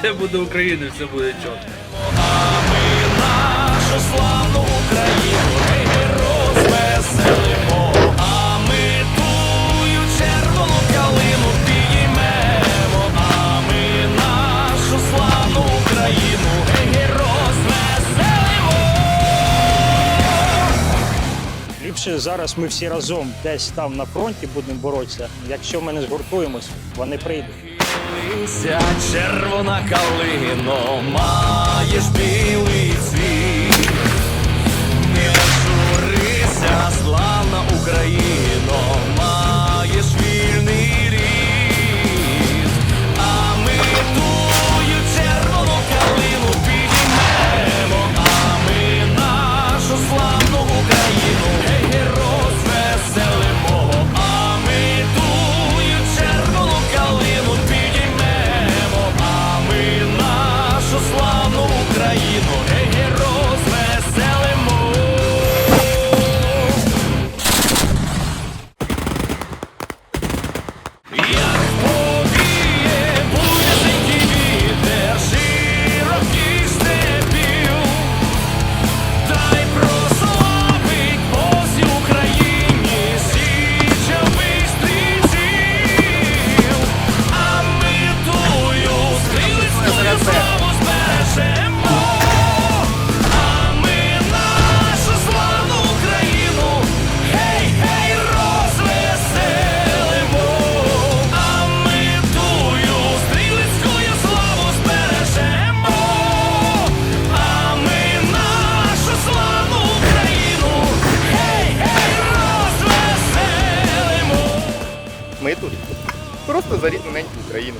все буде Україна, все буде чітко. нашу славну Україну, ми розвеселимо, а ми тую червону калину підіймемо, а ми нашу славну Україну, гей, розвеселимо. Ліпше зараз ми всі разом десь там на фронті будемо боротися. Якщо ми не згуртуємось, вони прийдуть. Ця червона калино, маєш просто за рідну неньку Україну.